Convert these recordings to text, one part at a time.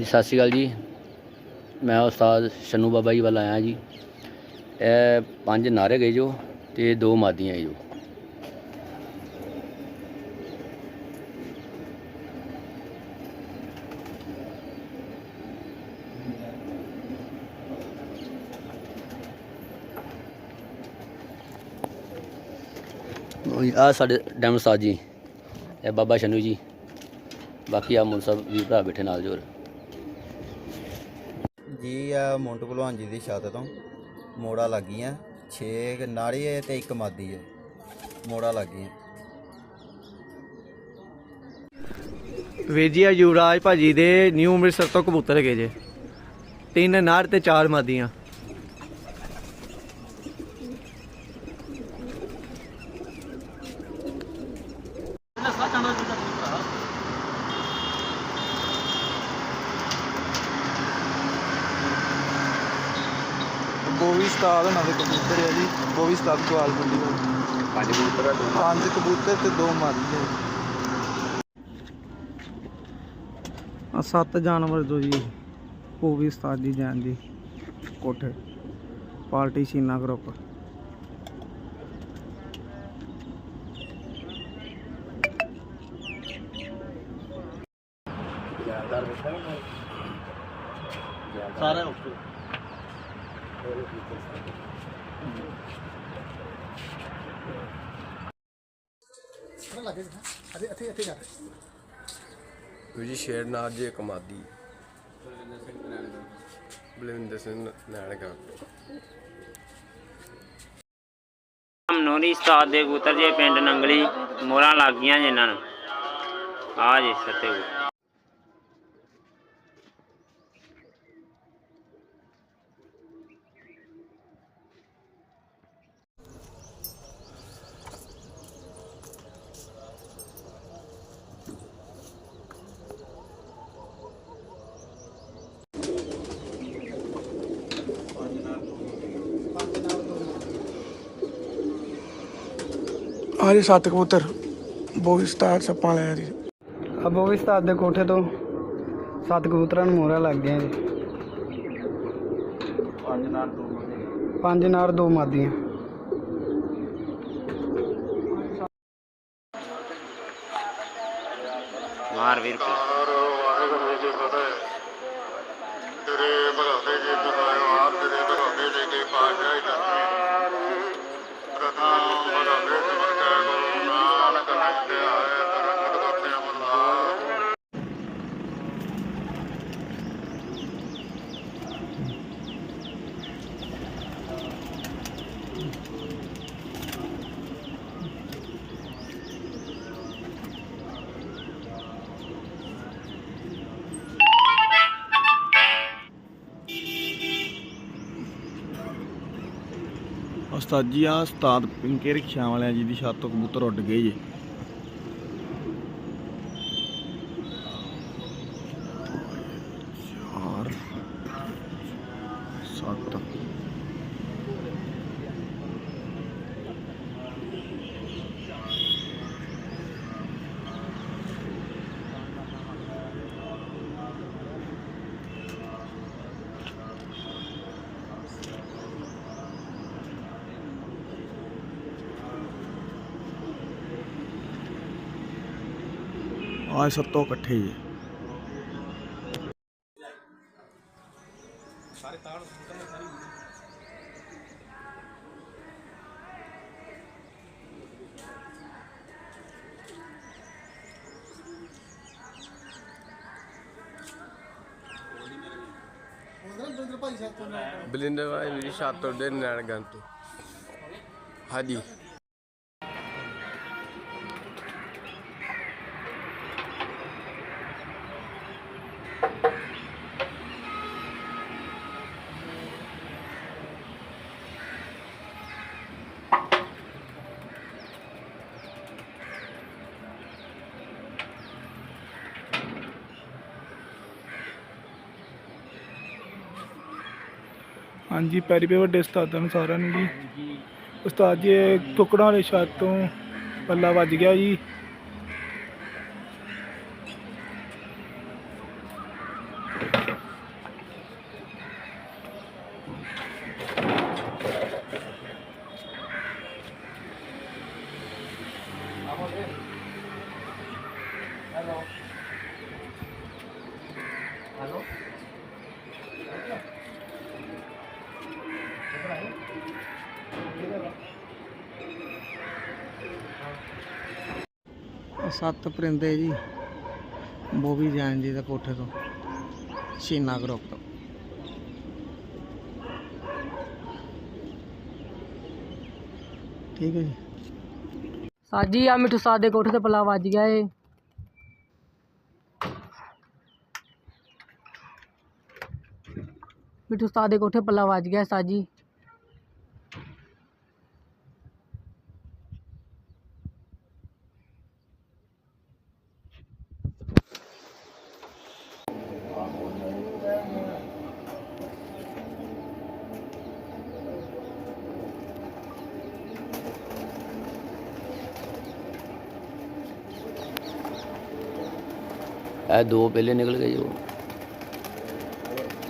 ਜੀ, ਸਤਿ ਸ਼੍ਰੀ ਅਕਾਲ ਜੀ। ਮੈਂ ਉਸਤਾਦ ਸ਼ਨੂ ਬਾਬਾ ਜੀ ਵੱਲ ਆਇਆ ਜੀ। ਇਹ ਪੰਜ ਨਾਰੇ ਗਏ ਜੋ ਤੇ ਦੋ ਮਾਦੀਆਂ ਜੋ। ਆ ਸਾਡੇ ਡੈਮ ਉਸਤਾਦ ਜੀ, ਇਹ ਬਾਬਾ ਸ਼ਨੂ ਜੀ। ਬਾਕੀ ਆ ਮੁੰਨ ਸਾਹਿਬ ਵੀ ਭਰਾ ਬੈਠੇ ਨਾਲ ਜੋਰ। ਜੀ, ਆ ਮੋਂਟੂ ਭਲਵਾਨ ਜੀ ਦੀ ਛੱਤ ਤੋਂ ਮੋੜਾ ਲੱਗੀਆਂ। 6 ਨਾੜੀ ਹੈ ਤੇ ਇੱਕ ਮਾਦੀ ਹੈ। ਮੋੜਾ ਲੱਗੀਆਂ। ਵੇਜੀਆ ਯੁਵਰਾਜ ਭਾਜੀ ਦੇ ਨਿਊ ਅੰਮ੍ਰਿਤਸਰ ਤੋਂ ਕਬੂਤਰ ਹੈਗੇ ਜੇ। ਤਿੰਨ ਨਾੜ ਤੇ ਚਾਰ ਮਾਦੀਆਂ। ਬੋਵੀ ਸਟਾਰ ਉਹਨਾਂ ਦੇ ਕਬੂਤਰ ਹੈ ਜੀ। ਬੋਵੀ ਸਟਾਰ ਕੁਆਲ ਮੰਡੀ ਵਾਲੇ ਪੰਜ ਕਬੂਤਰ ਪੰਜ ਕਬੂਤਰ ਤੇ ਦੋ ਮਾਦੀ ਹੈ ਆ ਸੱਤ ਜਾਨਵਰ ਦੋ ਜੀ ਬੋਵੀ ਸਟਾਰ ਜੀ ਜਾਨ ਜੀ ਕੋਠੇ। ਪਾਰਟੀ ਸੀਨਾ ਗਰੁੱਪ ਸਾਰਾ ਓਕੇ ਜੀ ਸ਼ੇਰਨਾਥ ਜੀ ਕਮਾਦੀ ਬਲਵਿੰਦਰ ਸਿੰਘ ਨੈਣਗਾ। ਮਨੋਰੀ ਉਸਤਾਦ ਦੇ ਕਬੂਤਰ ਜੇ, ਪਿੰਡ ਨੰਗਲੀ, ਮੋਹਰਾਂ ਲੱਗ ਗਈਆਂ ਇਹਨਾਂ ਨੂੰ। ਆ ਜੀ ਸੱਤੇ ਕਬੂਤਰ। ਆ ਜੀ ਸੱਤ ਕਬੂਤਰ। ਬੋਵੀ ਸਟਾਰ ਸੱਪਾਂ ਲਿਆ ਜੀ ਆ ਬੋਵੀ ਸਟਾਰ ਦੇ ਕੋਠੇ ਤੋਂ ਸੱਤ ਕਬੂਤਰਾਂ ਨੂੰ ਮੋਹਰਾਂ ਲੱਗ ਗਈਆਂ ਜੀ। ਪੰਜ ਨਾਲ ਦੋ ਪੰਜ ਨਾਲ ਦੋ ਮਾਦੀਆਂ। ਮਾਰ ਵੀਰ ਪਾ ਉਸਤਾਦ ਜੀ ਆ ਉਸਤਾਦ ਪਿੰਕੇ ਰਿਕਸ਼ਾ ਵਾਲਿਆਂ ਜੀ ਦੀ ਛੱਤ ਤੋਂ ਕਬੂਤਰ ਉੱਡ ਗਏ ਜੀ। ਸੱਤ ਆ ਸੱਤੋਂ ਇਕੱਠੇ ਜੀ ਬਲਿੰਦਰ ਭਾਈ ਮੇਰੀ ਛੱਤ ਉੱਡੇ ਨੈਣਗਨ ਤੋਂ ਹਾਂਜੀ। ਹਾਂਜੀ, ਪੈਰੀ ਪੇ ਵੱਡੇ ਉਸਤਾਦਾਂ ਨੂੰ ਸਾਰਿਆਂ ਨੂੰ ਜੀ। ਉਸਤਾਦ ਜੀ, ਇਹ ਟੁਕੜਾਂ ਵਾਲੇ ਛੱਤ ਤੋਂ ਪੱਲਾ ਵੱਜ ਗਿਆ ਜੀ। ਸੱਤ ਪਰਿੰਦੇ ਜੀ। ਬੋਬੀ ਜੈਨ ਜੀ ਦੇ ਕੋਠੇ ਤੋਂ। ਸ਼ੀਨਾ ਗਰੁੱਪ ਤੋਂ। ਠੀਕ ਹੈ ਜੀ। ਸਾਜੀ ਆ ਮਿੱਠੂ ਸਾਦ ਦੇ ਕੋਠੇ ਤੇ ਪਲਾ ਵੱਜ ਗਿਆ ਏ। ਮਿੱਠੂ ਸਾਦ ਦੇ ਕੋਠੇ ਪੱਲਾ ਵੱਜ ਗਿਆ ਸਾਜੀ। ਇਹ ਦੋ ਪਹਿਲੇ ਨਿਕਲ ਗਏ ਜੋ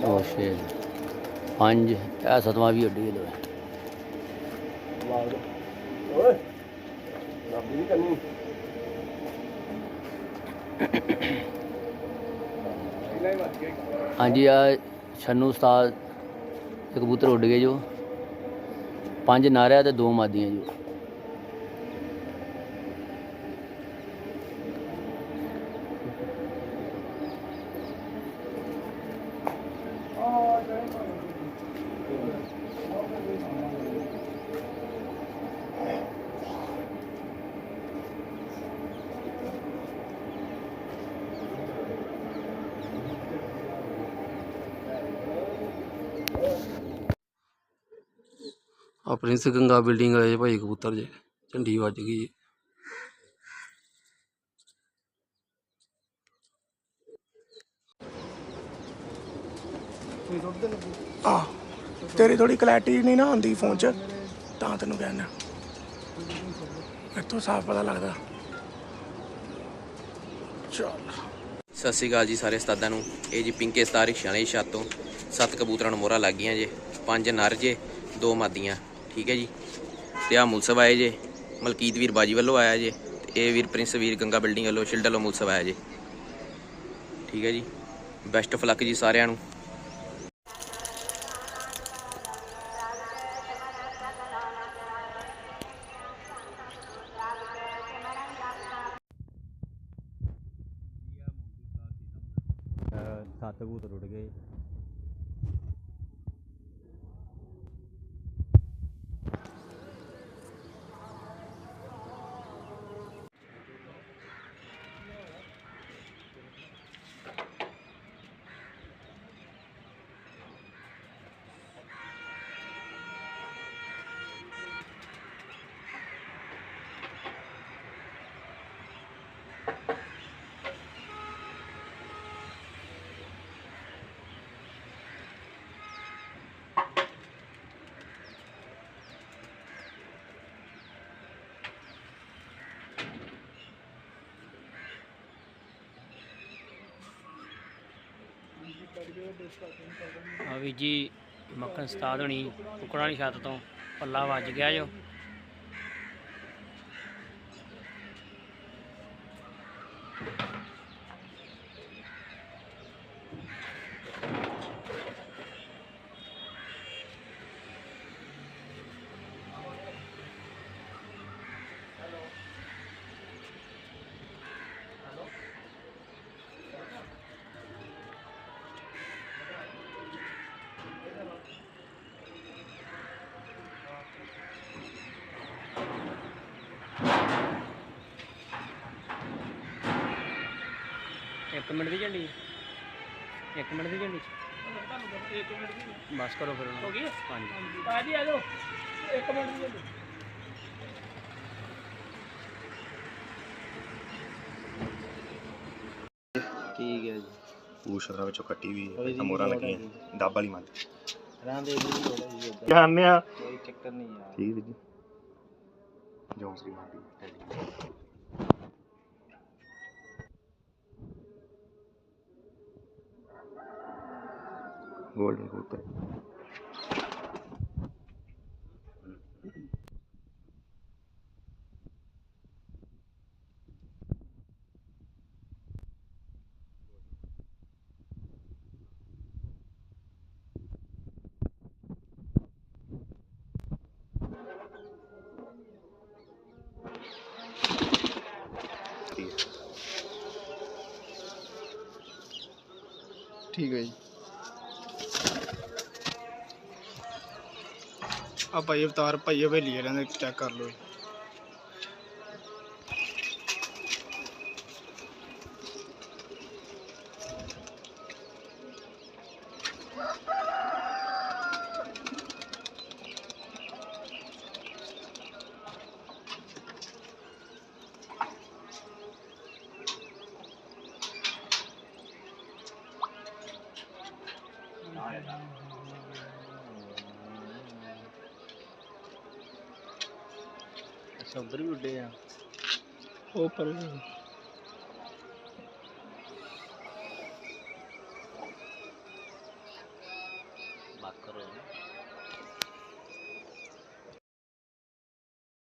ਉਹ ਛੇ। ਪੰਜ। ਇਹ ਸਤਵਾਂ ਵੀ ਉੱਡੀ ਲੋ ਹਾਂਜੀ ਆ ਛੰਨੂ ਉਸਤਾਦ ਦੇ ਕਬੂਤਰ ਉੱਡ ਗਏ ਜੋ। ਪੰਜ ਨਾਰਿਆ ਤੇ ਦੋ ਮਾਦੀਆਂ ਜੋ। ਆ ਪ੍ਰਿੰਸ ਗੰਗਾ ਬਿਲਡਿੰਗ ਵਾਲੇ ਭਾਈ ਕਬੂਤਰ ਜੇ ਝੰਡੀ ਵੱਜ ਗਈ ਜੀ ਆ ਤੇਰੀ ਥੋੜੀ ਕਲੈਰਿਟੀ ਨਹੀਂ ਨਾ ਆਉਂਦੀ ਫੋਨ 'ਚ, ਤਾਂ ਤੈਨੂੰ ਕਹਿਣਾ ਇੱਥੋਂ ਸਾਫ਼ ਪਤਾ ਲੱਗਦਾ। ਚੱਲ। ਸਤਿ ਸ਼੍ਰੀ ਅਕਾਲ ਜੀ ਸਾਰੇ ਉਸਤਾਦਾਂ ਨੂੰ। ਇਹ ਜੀ ਪਿੰਕੇ ਸਤਾਰ ਰਿਕਸ਼ਾ ਵਾਲੀ ਛੱਤ ਤੋਂ। ਸੱਤ ਕਬੂਤਰਾਂ ਨੂੰ ਮੋਹਰਾਂ ਲੱਗ ਗਈਆਂ ਜੇ। ਪੰਜ ਨਰ ਜੇ, ਦੋ ਮਾਦੀਆਂ। ਠੀਕ ਹੈ ਜੀ? ਤੇ ਆ ਮੁਲਸਬ ਆਏ ਜੇ। ਮਲਕੀਤ ਵੀਰ ਬਾਜੀ ਵੱਲੋਂ ਆਇਆ ਜੇ। ਤੇ ਇਹ ਵੀਰ ਪ੍ਰਿੰਸ ਵੀਰ ਗੰਗਾ ਬਿਲਡਿੰਗ ਵੱਲੋਂ ਸ਼ਿਲਡ ਵੱਲੋਂ ਮੁਲਸਬ ਆਇਆ ਜੇ। ਠੀਕ ਹੈ ਜੀ? ਬੈਸਟ ਆਫ ਲੱਕ ਜੀ ਸਾਰਿਆਂ ਨੂੰ ਸੱਤ ਕਬੂਤਰ ਉੱਡ ਗਏ। ਆ ਵੀ ਜੀ ਮੱਖਣ ਸਤਾਦ ਹੋਣੀ ਕੁਕੜਾਂ ਵਾਲੀ ਛੱਤ ਤੋਂ ਪੱਲਾ ਵੱਜ ਗਿਆ ਜੋ। ਇੱਕ ਮਿੰਟ ਦੀ ਝੰਡੀ। ਇੱਕ ਮਿੰਟ ਦੀ ਝੰਡੀ ਬਸ ਕਰੋ ਫਿਰ ਹੋ ਗਈ? ਹਾਂਜੀ। ਆ ਜੀ ਆ ਜਾਓ। ਇੱਕ ਮਿੰਟ ਦੀ ਝੰਡੀ। ਠੀਕ ਹੈ ਜੀ। ਪੂਛ ਦਾ ਵਿੱਚੋਂ ਕੱਟੀ ਵੀ ਹੈ ਤਾਂ ਮੋਹਰਾਂ ਲੱਗੀਆਂ ਡੱਬ ਵਾਲੀ ਮੱਝ ਰਹਿੰਦੇ ਜੀ ਥੋੜਾ ਜੀ ਏਦਾਂ। ਜਾਣਦੇ ਆ? ਕੋਈ ਚੱਕਰ ਨਹੀਂ ਯਾਰ। ਠੀਕ ਹੈ ਜੀ। ਜੋਂਸ ਦੀ ਮਾਰਦੀ ਗੋਲਡਨ ਕਬੂਤਰ ਠੀਕ ਹੈ ਜੀ ਆ ਭਾਈ ਅਵਤਾਰ ਭਾਈ ਹਵੇਲੀ ਵਾਲਿਆਂ ਦੇ ਚੈੱਕ ਕਰ ਲਓ ਜੀ। ਅੱਛਾ ਉਧਰ ਵੀ ਉੱਡੇ